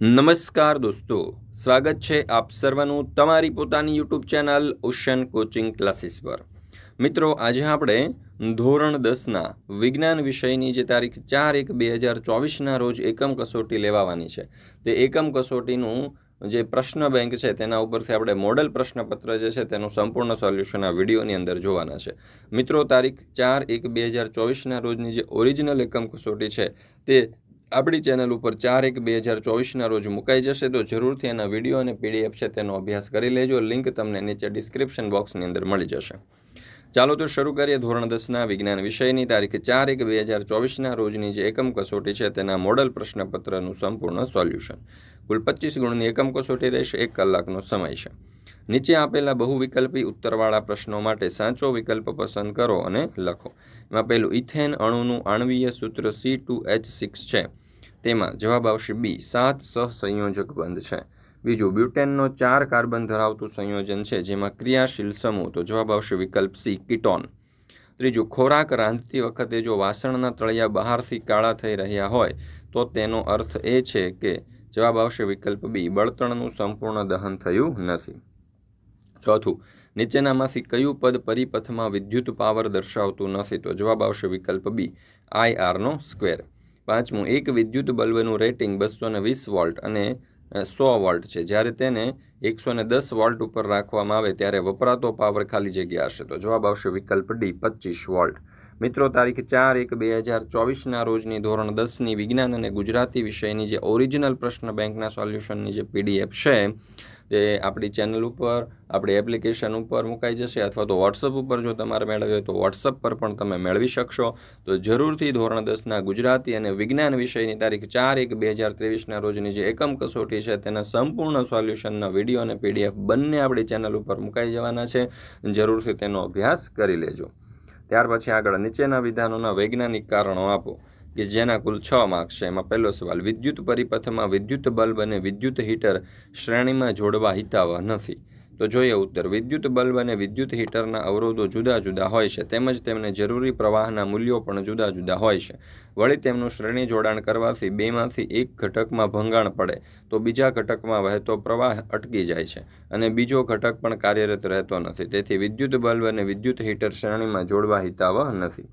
નમસ્કાર દોસ્તો, સ્વાગત છે આપ સર્વનું તમારી પોતાની YouTube channel ocean coaching classes પર. મિત્રો, આજે આપણે ધોરણ દસના વિજ્ઞાન વિષયની જે તારીખ ચાર એક બે હજાર ચોવીસના રોજ એકમ કસોટી લેવાવાની છે, તે એકમ કસોટીનું જે પ્રશ્ન બેંક છે, તેના ઉપરથી આપણે મોડલ પ્રશ્નપત્ર જે છે, તેનું સંપૂર્ણ સોલ્યુશન આ વિડીયોની અંદર જોવાના છે. મિત્રો, તારીખ ચાર એક બે હજાર ચોવીસના રોજની જે ઓરિજિનલ એકમ કસોટી છે, તે આપણી ચેનલ ઉપર ચાર એક બે હજાર ચોવીસના રોજ મુકાઈ જશે તો જરૂરથી એના વીડિયો અને પીડીએફ છે તેનો અભ્યાસ કરી લેજો. લિંક તમને નીચે ડિસ્ક્રિપ્શન બોક્સની અંદર મળી જશે. ચાલો તો શરૂ કરીએ ધોરણ દસના વિજ્ઞાન વિષયની. તારીખ ચાર એક બે હજાર ચોવીસના રોજની જે એકમ કસોટી છે તેના મોડલ પ્રશ્નપત્રનું સંપૂર્ણ સોલ્યુશન. કુલ પચીસ ગુણની એકમ કસોટી રહેશે, એક કલાકનો સમય છે. નીચે આપેલા બહુવિકલ્પી ઉત્તરવાળા પ્રશ્નો માટે સાચો વિકલ્પ પસંદ કરો અને લખો. એમાં પહેલું, ઇથેન અણુનું આણવીય સૂત્ર સી ટુ એચ સિક્સ છે. તેમાં જવાબ આવશે બી સાત સહસંયોજક બંધ છે. બીજું, બ્યુટેનનો ચાર કાર્બન ધરાવતું સંયોજન છે, જેમાં ક્રિયાશીલ સમૂહ, તો જવાબ આવશે વિકલ્પ સી કિટોન. ત્રીજું, ખોરાક રાંધતી વખતે જો વાસણના તળિયા બહારથી કાળા થઈ રહ્યા હોય, તો તેનો અર્થ એ છે કે જવાબ આવશે વિકલ્પ બી. બળતણનું સંપૂર્ણ દહન થયું નથી. ચોથું નીચેનામાંથી કયું પદ પરિપથમાં વિદ્યુત પાવર દર્શાવતું નથી? તો જવાબ આવશે વિકલ્પ બી આઈ આરનો સ્ક્વેર. પાંચમું, એક વિદ્યુત બલ્બનું રેટિંગ બસો વીસ વોલ્ટ અને સો વોલ્ટ છે. જ્યારે તેને એકસો દસ વોલ્ટ ઉપર રાખવામાં આવે, ત્યારે વપરાતો પાવર ખાલી જગ્યા હશે. તો જવાબ આવશે વિકલ્પ ડી, પચીસ વોલ્ટ. મિત્રો, તારીખ ચાર એક બે હજાર ચોવીસના રોજની ધોરણ દસની વિજ્ઞાન અને ગુજરાતી વિષયની જે ઓરિજિનલ પ્રશ્ન બેંકના સોલ્યુશનની જે પીડીએફ છે, તે આપણી ચેનલ ઉપર, આપણી એપ્લિકેશન ઉપર મુકાઈ જશે અથવા તો વોટ્સઅપ ઉપર જો તમારે મેળવ્યો હોય તો વોટ્સઅપ પર પણ તમે મેળવી શકશો. તો જરૂરથી ધોરણ દસના ગુજરાતી અને વિજ્ઞાન વિષયની તારીખ ચાર એક બે હજાર ત્રેવીસના રોજની જે એકમ કસોટી છે, તેના સંપૂર્ણ સોલ્યુશનના વીડિયો અને પીડીએફ બંને આપણી ચેનલ ઉપર મુકાઈ જવાના છે. જરૂરથી તેનો અભ્યાસ કરી લેજો. ત્યાર પછી આગળ નીચેના વિધાનોના વૈજ્ઞાનિક કારણો આપો, કે જેના કુલ છ માર્ક્સ છે. એમાં પહેલો સવાલ, વિદ્યુત પરિપથમાં વિદ્યુત બલ્બ અને વિદ્યુત હીટર શ્રેણીમાં જોડવા હિતાવહ નથી. તો જોઈએ ઉત્તર. વિદ્યુત બલ્બ અને વિદ્યુત હીટરના અવરોધો જુદા જુદા હોય છે, તેમજ તેમને જરૂરી પ્રવાહના મૂલ્યો પણ જુદા જુદા હોય છે. વળી તેમનું શ્રેણી જોડાણ કરવાથી બેમાંથી એક ઘટકમાં ભંગાણ પડે, તો બીજા ઘટકમાં વહેતો પ્રવાહ અટકી જાય છે અને બીજો ઘટક પણ કાર્યરત રહેતો નથી. તેથી વિદ્યુત બલ્બ અને વિદ્યુત હીટર શ્રેણીમાં જોડવા હિતાવહ નથી.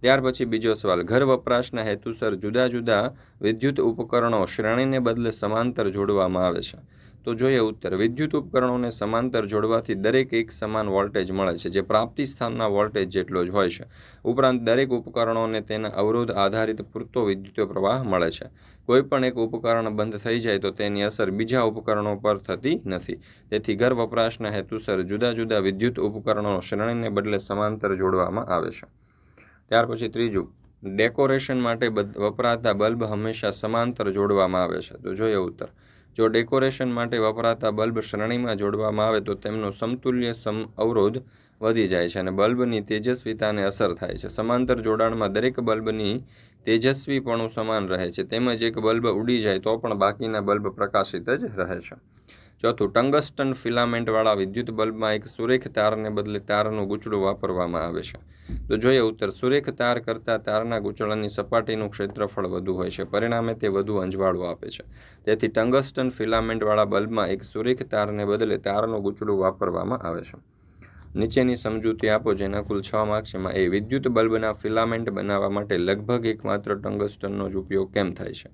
ત્યાર પછી બીજો સવાલ. ઘર વપરાશના હેતુસર જુદા જુદા વિદ્યુત ઉપકરણો શ્રેણીને બદલે સમાંતર જોડવામાં આવે છે. તો જોઈએ ઉત્તર. વિદ્યુત ઉપકરણોને સમાંતર જોડવાથી દરેક એક સમાન વોલ્ટેજ મળે છે, જે પ્રાપ્તિ સ્થાનના વોલ્ટેજ જેટલો જ હોય છે. ઉપરાંત દરેક ઉપકરણોને તેના અવરોધ આધારિત પૂરતો વિદ્યુત પ્રવાહ મળે છે. કોઈપણ એક ઉપકરણ બંધ થઈ જાય તો તેની અસર બીજા ઉપકરણો પર થતી નથી. તેથી ઘર વપરાશના હેતુસર જુદા જુદા વિદ્યુત ઉપકરણો શ્રેણીને બદલે સમાંતર જોડવામાં આવે છે. ત્યાર પછી ત્રીજું, ડેકોરેશન માટે વપરાતા બલ્બ હંમેશા સમાંતર જોડવામાં આવે છે. તો જોઈએ ઉત્તર. જો ડેકોરેશન માટે વપરાતા બલ્બ શ્રેણીમાં જોડવામાં આવે તો તેમનો સમતુલ્ય સમ અવરોધ વધી જાય છે અને બલ્બની તેજસ્વીતાને અસર થાય છે. સમાંતર જોડાણમાં દરેક બલ્બની તેજસ્વીપણું સમાન રહે છે. તેમજ એક બલ્બ ઉડી જાય તો પણ બાકીના બલ્બ પ્રકાશિત જ રહે છે. ચોથું ટંગસ્ટન ફિલામેન્ટવાળા વિદ્યુત બલ્બમાં એક સુરેખ તારને બદલે તારનું ગૂંચળું વાપરવામાં આવે છે. તો જોઈએ ઉત્તર. સુરેખ તાર કરતાં તારના ગૂંચળાની સપાટીનું ક્ષેત્રફળ વધુ હોય છે. પરિણામે તે વધુ અંજવાળું આપે છે. તેથી ટંગસ્ટન ફિલામેન્ટવાળા બલ્બમાં એક સુરેખ તારને બદલે તારનું ગૂંચળું વાપરવામાં આવે છે. નીચેની સમજૂતી આપો જેના કુલ છ માર્ક્સ એમાં એ વિદ્યુત બલ્બના ફિલામેન્ટ બનાવવા માટે લગભગ એકમાત્ર ટંગસ્ટનનો જ ઉપયોગ કેમ થાય છે?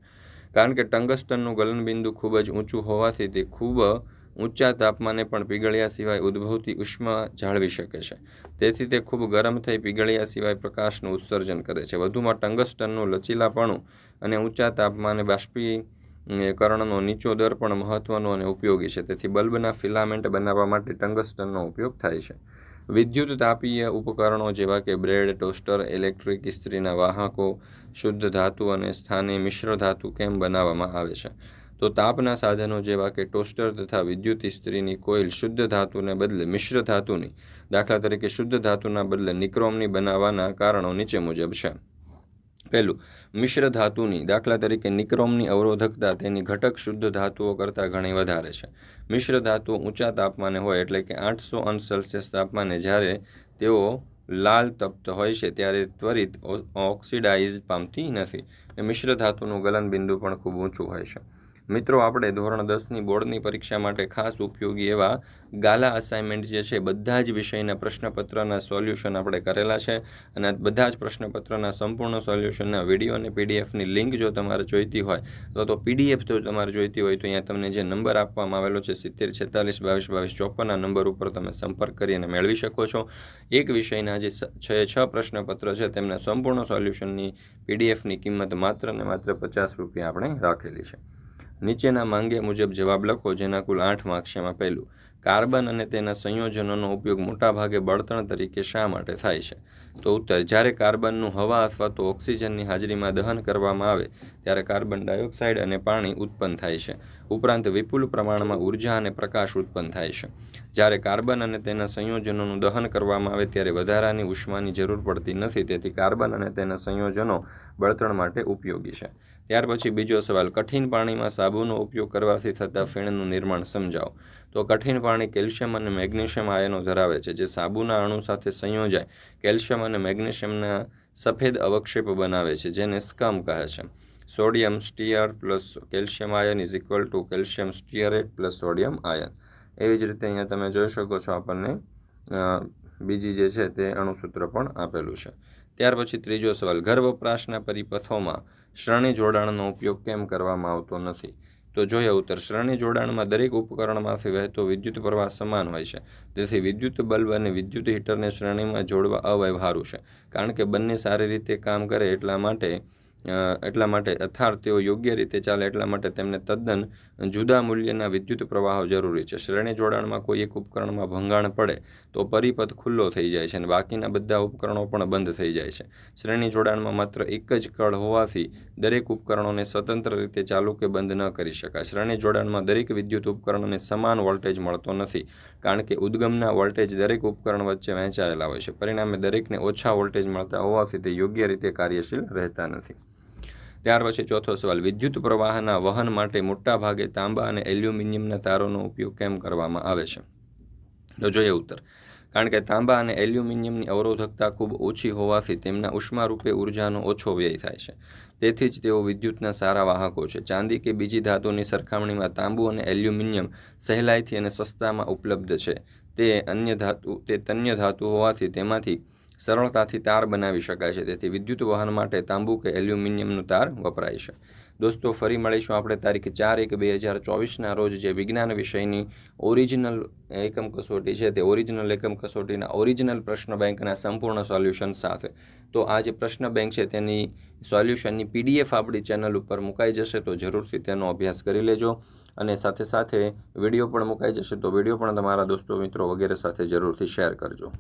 કારણ કે ટંગસ્ટનનું ગલનબિંદુ ખૂબ જ ઊંચું હોવાથી તે ખૂબ ઊંચા તાપમાને પણ પીગળ્યા સિવાય ઉદ્ભવતી ઉષ્મા જાળવી શકે છે. તેથી તે ખૂબ ગરમ થઈ પીગળ્યા સિવાય પ્રકાશનું ઉત્સર્જન કરે છે. વધુમાં ટંગસ્ટનનું લચીલાપણું અને ઊંચા તાપમાને બાષ્પીકરણનો નીચો દર પણ મહત્વનો અને ઉપયોગી છે. તેથી બલ્બના ફિલામેન્ટ બનાવવા માટે ટંગસ્ટનનો ઉપયોગ થાય છે. વિદ્યુત તાપીય ઉપકરણો જેવા કે બ્રેડ, ટોસ્ટર, ઇલેક્ટ્રિક ઇસ્ત્રીના વાહકો, શુદ્ધ ધાતુ અને સ્થાને મિશ્ર ધાતુ કેમ બનાવવામાં આવે છે? તો તાપના સાધનો જેવા કે ટોસ્ટર તથા વિદ્યુત ઇસ્ત્રીની કોઇલ શુદ્ધ ધાતુને બદલે મિશ્ર ધાતુની, દાખલા તરીકે શુદ્ધ ધાતુના બદલે નિક્રોમની બનાવવાના કારણો નીચે મુજબ છે. પહેલું, મિશ્ર ધાતુની, દાખલા તરીકે નિક્રોમની અવરોધકતા તેની ઘટક શુદ્ધ ધાતુઓ કરતાં ઘણી વધારે છે. મિશ્ર ધાતુઓ ઊંચા તાપમાને હોય એટલે કે આઠસો અંશ સેલ્સિયસ તાપમાને જ્યારે તેઓ લાલ તપ્ત હોય છે ત્યારે ત્વરિત ઓક્સિડાઇઝ પામતી નથી. મિશ્ર ધાતુનું ગલન બિંદુ પણ ખૂબ ઊંચું હોય છે. મિત્રો, આપણે ધોરણ દસની બોર્ડની પરીક્ષા માટે ખાસ ઉપયોગી એવા ગાલા અસાઇનમેન્ટ જે છે, બધા જ વિષયના પ્રશ્નપત્રના સોલ્યુશન આપણે કરેલા છે અને બધા જ પ્રશ્નપત્રના સંપૂર્ણ સોલ્યુશનના વીડિયો અને પીડીએફની લિંક જો તમારે જોઈતી હોય, તો તો પીડીએફ જો તમારે જોઈતી હોય તો અહીંયા તમને જે નંબર આપવામાં આવેલો છે, સિત્તેર, છેતાલીસ, બાવીસ બાવીસ ચોપનના નંબર ઉપર તમે સંપર્ક કરી અને મેળવી શકો છો. એક વિષયના જે છ છ પ્રશ્નપત્ર છે, તેમના સંપૂર્ણ સોલ્યુશનની પીડીએફની કિંમત માત્ર ને માત્ર પચાસ રૂપિયા આપણે રાખેલી છે. નીચેના માંગ્યા મુજબ જવાબ લખો, જેના કુલ આઠ માર્ક્સ પહેલું. કાર્બન અને તેના સંયોજનોનો ઉપયોગ મોટાભાગે બળતણ તરીકે શા માટે થાય છે? તો ઉત્તર, જ્યારે કાર્બનનું હવા અથવા તો ઓક્સિજનની હાજરીમાં દહન કરવામાં આવે, ત્યારે કાર્બન ડાયોક્સાઇડ અને પાણી ઉત્પન્ન થાય છે. ઉપરાંત વિપુલ પ્રમાણમાં ઊર્જા અને પ્રકાશ ઉત્પન્ન થાય છે. જ્યારે કાર્બન અને તેના સંયોજનોનું દહન કરવામાં આવે, ત્યારે વધારાની ઉષ્માની જરૂર પડતી નથી, તેથી કાર્બન અને તેના સંયોજનો બળતણ માટે ઉપયોગી છે. ત્યાર પછી બીજો સવાલ, કઠિન પાણીમાં સાબુનો ઉપયોગ કરવાથી થતા ફીણનું નિર્માણ સમજાવો. તો કઠિન પાણી કેલ્શિયમ અને મેગ્નેશિયમ આયનો ધરાવે છે, જે સાબુના અણુ સાથે સંયોજાય. કેલ્શિયમ અને મેગ્નેશિયમના સફેદ અવક્ષેપ બનાવે છે જેને સ્કમ કહે છે. Sodium stearate plus calcium ion is equal to calcium stearate plus sodium ion. એવી જ રીતે અહીંયા તમે જોઈ શકો છો આપણને બીજી જે છે તે અણુસૂત્ર પણ આપેલું છે. ત્યાર પછી ત્રીજો સવાલ ઘર વપરાશના પરિપથોમાં શ્રેણી જોડાણનો ઉપયોગ કેમ કરવામાં આવતો નથી? તો જોઈએ ઉત્તર. શ્રેણી જોડાણમાં દરેક ઉપકરણમાંથી વહેતો વિદ્યુત પ્રવાહ સમાન હોય છે. તેથી વિદ્યુત બલ્બ અને વિદ્યુત હીટરને શ્રેણીમાં જોડવા અવ્યવહારુ છે. કારણ કે બંને સારી રીતે કામ કરે એટલા માટે એટલા માટે અથાર તેઓ યોગ્ય રીતે ચાલે એટલા માટે તેમને તદ્દન જુદા મૂલ્યના વિદ્યુત પ્રવાહો જરૂરી છે. શ્રેણી જોડાણમાં કોઈ એક ઉપકરણમાં ભંગાણ પડે તો પરિપથ ખુલ્લો થઈ જાય છે અને બાકીના બધા ઉપકરણો પણ બંધ થઈ જાય છે. શ્રેણી જોડાણમાં માત્ર એક જ કળ હોવાથી દરેક ઉપકરણોને સ્વતંત્ર રીતે ચાલુ કે બંધ ન કરી શકાય. શ્રેણી જોડાણમાં દરેક વિદ્યુત ઉપકરણોને સમાન વોલ્ટેજ મળતો નથી કારણ કે ઉદ્ગમના વોલ્ટેજ દરેક ઉપકરણ વચ્ચે વહેંચાયેલા હોય છે. પરિણામે દરેકને ઓછા વોલ્ટેજ મળતા હોવાથી તે યોગ્ય રીતે કાર્યશીલ રહેતા નથી. ત્યાર પછી ચોથો સવાલ, વિદ્યુત પ્રવાહના વહન માટે મોટા ભાગે તાંબા અને એલ્યુમિનિયમના તારોનો ઉપયોગ કેમ કરવામાં આવે છે? તો જોઈએ ઉત્તર. કારણ કે તાંબા અને એલ્યુમિનિયમની અવરોધકતા ખૂબ ઓછી હોવાથી તેમના ઉષ્મારૂપે ઉર્જાનો ઓછો વ્યય થાય છે. તેથી જ તેઓ વિદ્યુતના સારા વાહકો છે. ચાંદી કે બીજી ધાતુની સરખામણીમાં તાંબુ અને એલ્યુમિનિયમ સહેલાઈથી અને સસ્તામાં ઉપલબ્ધ છે. તે અન્ય ધાતુ, તે તન્ય ધાતુ હોવાથી તેમાંથી સરળતાથી તાર બનાવી શકાય છે. તેથી વિદ્યુત વહન માટે તાંબુ કે એલ્યુમિનિયમનું તાર વપરાય છે. દોસ્તો, ફરી મળીશું આપણે તારીખ ચાર એક બે હજાર ચોવીસના રોજ જે વિજ્ઞાન વિષયની ઓરિજિનલ એકમ કસોટી છે તે ઓરિજિનલ એકમ કસોટીના ઓરિજિનલ પ્રશ્ન બેંકના સંપૂર્ણ સોલ્યુશન સાથે. તો આ જે પ્રશ્ન બેંક છે તેની સોલ્યુશનની પીડીએફ આપણી ચેનલ ઉપર મુકાઈ જશે તો જરૂરથી તેનો અભ્યાસ કરી લેજો. અને સાથે સાથે વીડિયો પણ મુકાઈ જશે તો વીડિયો પણ તમારા દોસ્તો મિત્રો વગેરે સાથે જરૂરથી શેર કરજો.